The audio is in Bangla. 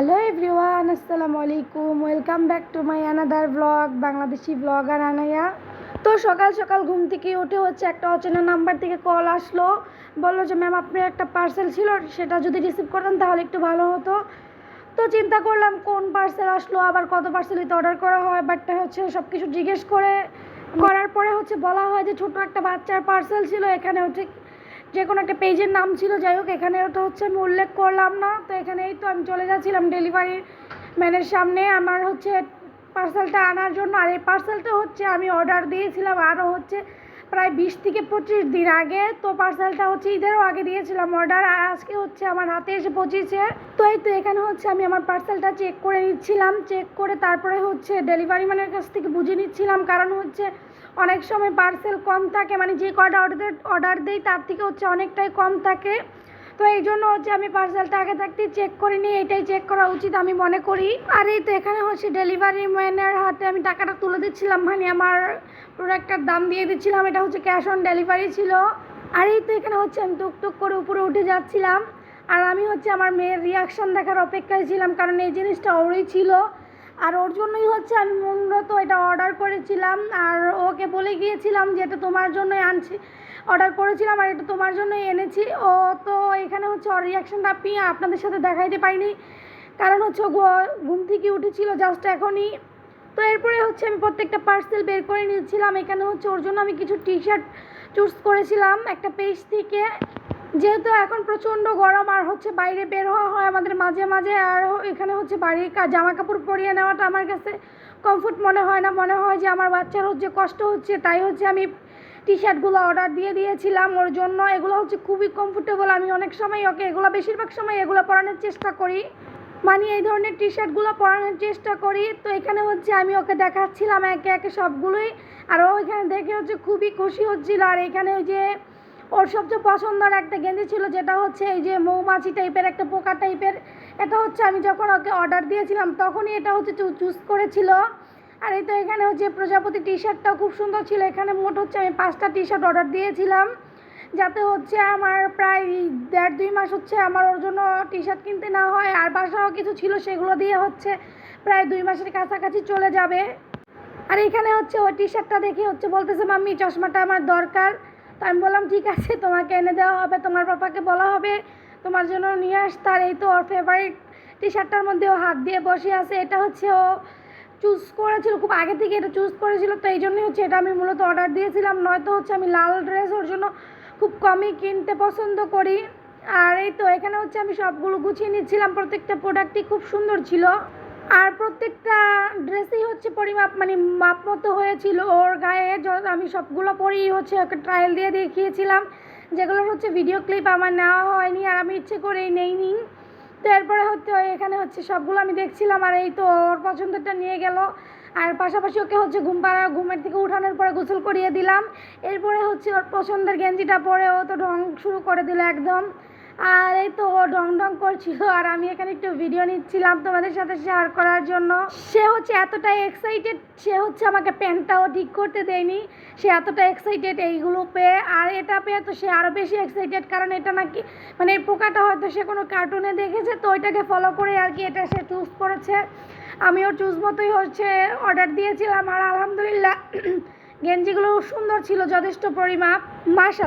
হ্যালো এভরিওয়ান আসসালামু আলাইকুম welcome back to my another blog Bangladeshi blogger Anaya তো সকাল সকাল ঘুম থেকে উঠে হচ্ছে একটা অচেনা নাম্বার থেকে কল আসলো। বলল যে ম্যাম আপনার একটা পার্সেল ছিল, সেটা যদি রিসিভ করতেন তাহলে একটু ভালো হতো। তো চিন্তা করলাম, কোন পার্সেল আসলো, আবার কত পার্সেল তো অর্ডার করা হয়? বাট হচ্ছে সব কিছু জিজ্ঞেস করে, করার পরে হচ্ছে বলা হয় যে ছোট একটা বাচ্চার পার্সেল ছিল এখানে হচ্ছে যে কোনো একটা পেজের নাম ছিল, যাই হোক, এখানে ওটা হচ্ছে আমি উল্লেখ করলাম না। তো এখানেই তো আমি চলে যাচ্ছিলাম ডেলিভারি ম্যানের সামনে। আমার হচ্ছে পার্সেলটা আনার জন্য। আর এই পার্সেলটা হচ্ছে আমি অর্ডার দিয়েছিলাম। আরও হচ্ছে প্রায় বিশ থেকে পঁচিশ দিন আগে তো পার্সেলটা হচ্ছে ঈদেরও আগে দিয়েছিলাম অর্ডার আর আজকে হচ্ছে আমার হাতে এসে পৌঁছেছে। তো এই তো এখানে হচ্ছে আমি আমার পার্সেলটা চেক করে নিচ্ছিলাম চেক করে তারপরে হচ্ছে ডেলিভারি ম্যানের কাছ থেকে বুঝে নিচ্ছিলাম। কারণ হচ্ছে অনেক সময় পার্সেল কম থাকে মানে যে কটা অর্ডার অর্ডার দেয় তার থেকে হচ্ছে অনেকটাই কম থাকে। তো এই জন্য হচ্ছে আমি পার্সেলটা আগে থাকতে চেক করে নিই, এটাই চেক করা উচিত আমি মনে করি। আর এই তো এখানে হচ্ছে ডেলিভারি ম্যানের হাতে আমি টাকাটা তুলে দিচ্ছিলাম মানে আমার প্রোডাক্টটার দাম দিয়ে দিচ্ছিলাম, এটা হচ্ছে ক্যাশ অন ডেলিভারি ছিল। আর এই তো এখানে হচ্ছে আমি টুকটুক করে উপরে উঠে যাচ্ছিলাম। আর আমি হচ্ছে আমার মেয়ের রিয়াকশান দেখার অপেক্ষায় ছিলাম, কারণ এই জিনিসটা ওরই ছিল। আর ওর জন্যই হচ্ছে আমি মূলত এটা অর্ডার করেছিলাম। আর ওকে বলে গিয়েছিলাম যে এটা তোমার জন্যই আনছি। অর্ডার করেছিলাম আর এটা তোমার জন্যই এনেছি। ও তো এখানে হচ্ছে ওর রিয়াকশানটা আপনি আপনাদের সাথে দেখাইতে পারিনি। কারণ হচ্ছে ঘুম থেকে উঠেছিল জাস্ট এখনই। তো এরপরে হচ্ছে আমি প্রত্যেকটা পার্সেল বের করে নিয়েছিলাম। এখানে হচ্ছে ওর জন্য আমি কিছু টি শার্ট চুজ করেছিলাম। একটা পেজ থেকে। যেহেতু এখন প্রচণ্ড গরম আর হচ্ছে বাইরে বের হওয়া হয় আমাদের মাঝে মাঝে, আর এখানে হচ্ছে বাড়ির জামা কাপড় পরিয়ে নেওয়াটা আমার কাছে কমফোর্ট মনে হয় না। মনে হয় যে আমার বাচ্চার হচ্ছে কষ্ট হচ্ছে, তাই হচ্ছে আমি টি শার্টগুলো অর্ডার দিয়ে দিয়েছিলাম। ওর জন্য এগুলো হচ্ছে খুবই কমফোর্টেবল আমি অনেক সময় ওকে এগুলো বেশিরভাগ সময় এগুলো পরানোর চেষ্টা করি। মানে এই ধরনের টি শার্টগুলো পরানোর চেষ্টা করি। তো এখানে হচ্ছে আমি ওকে দেখাচ্ছিলাম একে একে সবগুলোই। আর ও এখানে দেখে হচ্ছে খুবই খুশি হচ্ছিল। আর এখানে ওই যে ওর সবচেয়ে পছন্দের একটা গেঞ্জি ছিল, যেটা হচ্ছে এই যে মৌমাছি টাইপের একটা পোকা টাইপের এটা হচ্ছে আমি যখন ওকে অর্ডার দিয়েছিলাম, তখনই এটা হচ্ছে চুজ করেছিল। আর এই তো এখানে হচ্ছে প্রজাপতি টি শার্টটাও খুব সুন্দর ছিল। এখানে মোট হচ্ছে আমি পাঁচটা টি শার্ট অর্ডার দিয়েছিলাম। যাতে হচ্ছে আমার প্রায় দেড় দুই মাস হচ্ছে আমার ওর জন্য টি শার্ট কিনতে না হয়, আর বাসাও কিছু ছিল, সেগুলো দিয়ে হচ্ছে প্রায় দুই মাসের কাছাকাছি চলে যাবে। আর এখানে হচ্ছে ওই টি শার্টটা দেখে হচ্ছে বলতেছে, মাম্মি, চশমাটা আমার দরকার। তো আমি বললাম, ঠিক আছে, তোমাকে এনে দেওয়া হবে, তোমার পাপাকে বলা হবে, তোমার জন্য নিয়ে আস। তার এই তো ওর ফেভারিট টি শার্টটার মধ্যে ও হাত দিয়ে বসে আছে। এটা হচ্ছে ও চুজ করেছিল, খুব আগে থেকে এটা চুজ করেছিল, তো এই জন্যই হচ্ছে এটা আমি মূলত অর্ডার দিয়েছিলাম। নয়তো হচ্ছে আমি লাল ড্রেস ওর জন্য খুব কমই কিনতে পছন্দ করি। আর এই তো এখানে হচ্ছে আমি সবগুলো গুছিয়ে নিচ্ছিলাম, প্রত্যেকটা প্রোডাক্টই খুব সুন্দর ছিল। আর প্রত্যেকটা ড্রেসই হচ্ছে পরিমাপ মানে মাপ মতো হয়েছিল ওর গায়ে আমি সবগুলো পরেই হচ্ছে ওকে ট্রায়াল দিয়ে দেখিয়েছিলাম, যেগুলোর হচ্ছে ভিডিও ক্লিপ আমার নেওয়া হয়নি আর আমি ইচ্ছে করেই নেইনি। তো এরপরে হচ্ছে এখানে হচ্ছে সবগুলো আমি দেখছিলাম আর এই তো ওর পছন্দটা নিয়ে গেল। আর পাশাপাশি ওকে হচ্ছে ঘুম পাড়া, ঘুমের থেকে উঠানোর পরে গোসল করিয়ে দিলাম। এরপরে হচ্ছে ওর পছন্দের গেঞ্জিটা পরে ও তো ঢং শুরু করে দিল একদম। আর এই তো ও ডং ঢং করছিল, আর আমি এখানে একটু ভিডিও নিচ্ছিলাম তোমাদের সাথে শেয়ার করার জন্য। সে হচ্ছে এতটাই এক্সাইটেড সে হচ্ছে আমাকে প্যান্টটাও ঠিক করতে দেয়নি। সে এতটা এক্সাইটেড এইগুলো পেয়ে, আর এটা পেয়ে তো সে আরও বেশি এক্সাইটেড কারণ এটা নাকি মানে এই পোকাটা হয়তো সে কোনো কার্টুনে দেখেছে, তো ওইটাকে ফলো করে আর কি এটা সে চুজ করেছে। আমিও চুজ মতোই হচ্ছে অর্ডার দিয়েছিলাম, আর আলহামদুলিল্লাহ গেঞ্জিগুলো সুন্দর ছিল, যথেষ্ট পরিমাপ। মার্শাল